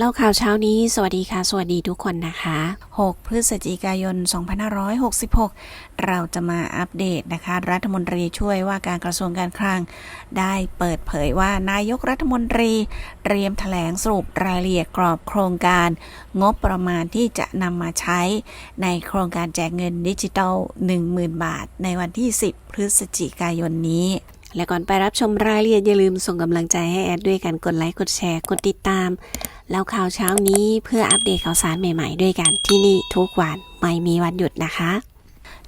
เล่าข่าวเช้านี้ สวัสดีค่ะ สวัสดีทุกคนนะคะ 6 พฤศจิกายน 2566 เราจะมาอัปเดตนะคะ รัฐมนตรีช่วยว่าการกระทรวงการคลัง ได้เปิดเผยว่านายกรัฐมนตรีเตรียมแถลงสรุปรายละเอียดกรอบโครงการ งบประมาณที่จะนำมาใช้ในโครงการแจกเงินดิจิทัล 10,000 บาท ในวันที่ 10 พฤศจิกายนนี้ และก่อนไปรับชมรายละเอียดอย่าลืมส่งกำลังใจให้แอดด้วยกันกดไลค์กดแชร์กดติดตาม แล้วข่าวเช้านี้เพื่ออัปเดตข่าวสารใหม่ๆ ด้วยกันที่นี่ทุกวันไม่มีวันหยุดนะคะ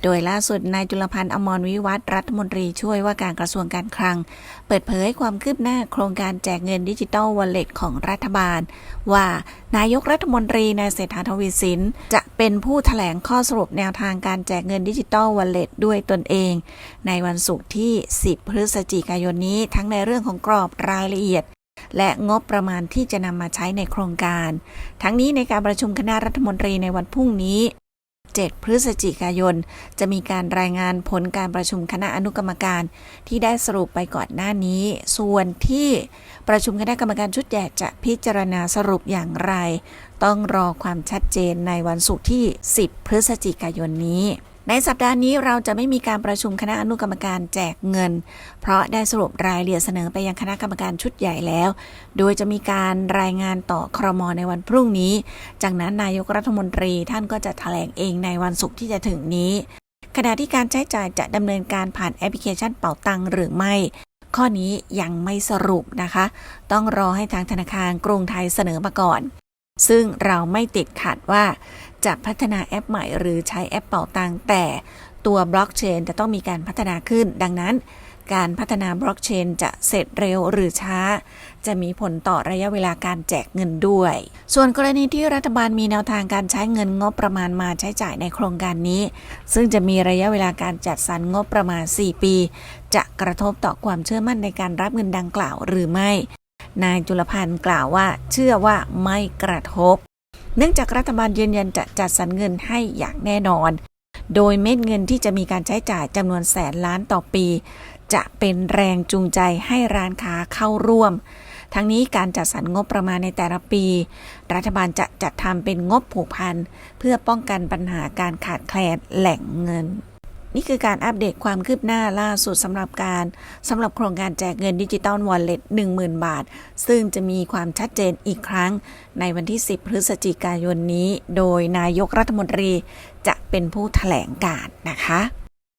โดยล่าสุดนายจุลพันธ์อมรวิวัฒน์รัฐมนตรีช่วยว่าการกระทรวงการคลัง เปิดเผยความคืบหน้าโครงการแจกเงินดิจิ t a ลวอลเล็ตของรัฐบาล ว่านายกรัฐมนตรีนายเศรษฐาทวีสิน จะเป็นผู้ถแถลงข้อสรุปแนวทางการแจกเงินดิจิ t a ลวอลเล็ตด้วยตนเอง ในวันศุกร์ที่ 10 พฤศจิกายนนี้ทั้งในเรื่องของกรอบรายละเอียดและงบประมาณที่จะนำมาใช้ในโครงการ ทั้งนี้ในการประชุมคณะรัฐมนตรีในวันพรุ่งนี้ 7 พฤศจิกายน จะมีการรายงานผลการประชุมคณะอนุกรรมการที่ได้สรุปไปก่อนหน้านี้ ส่วนที่ประชุมคณะกรรมการชุดใหญ่จะพิจารณาสรุปอย่างไร ต้องรอความชัดเจนในวันศุกร์ที่ 10 พฤศจิกายนนี้ ในสัปดาห์นี้เราจะไม่มีการประชุมคณะอนุกรรมการแจกเงิน เพราะได้สรุปรายละเอียดเสนอไปยังคณะกรรมการชุดใหญ่แล้ว โดยจะมีการรายงานต่อครมในวันพรุ่งนี้ จากนั้นนายกรัฐมนตรีท่านก็จะแถลงเองในวันศุกร์ที่จะถึงนี้ ขณะที่การใช้จ่ายจะดำเนินการผ่านแอปพลิเคชันเป๋าตังหรือไม่ ข้อนี้ยังไม่สรุปนะคะ ต้องรอให้ทางธนาคารกรุงไทยเสนอมาก่อน ซึ่งเราไม่ติดขัดว่าจะพัฒนาแอปใหม่หรือใช้แอปเป่าตังแต่ตัวบล็อกเชนจะต้องมีการพัฒนาขึ้น ดังนั้น การพัฒนาบล็อกเชนจะเสร็จเร็วหรือช้า จะมีผลต่อระยะเวลาการแจกเงินด้วย ส่วนกรณีที่รัฐบาลมีแนวทางการใช้เงินงบประมาณมาใช้จ่ายในโครงการนี้ ซึ่งจะมีระยะเวลาการจัดสรรงบประมาณ 4 ปี จะกระทบต่อความเชื่อมั่นในการรับเงินดังกล่าวหรือไม่ นายจุลพันธ์กล่าวว่าเชื่อว่าไม่กระทบ เนื่องจากรัฐบาลยืนยันจะจัดสรรเงินให้อย่างแน่นอน โดยเม็ดเงินที่จะมีการใช้จ่ายจำนวนแสนล้านต่อปี จะเป็นแรงจูงใจให้ร้านค้าเข้าร่วม ทั้งนี้การจัดสรรงบประมาณในแต่ละปี รัฐบาลจะจัดทำเป็นงบผูกพันเพื่อป้องกันปัญหาการขาดแคลนแหล่งเงิน นี่คือการอัปเดตความคืบหน้าล่าสุดสำหรับการสำหรับโครงการแจกเงินดิจิตอลวอลเล็ต10,000 บาท ซึ่งจะมีความชัดเจนอีกครั้ง ในวันที่ 10 พฤศจิกายนนี้ โดยนายกรัฐมนตรีจะเป็นผู้แถลงการนะคะ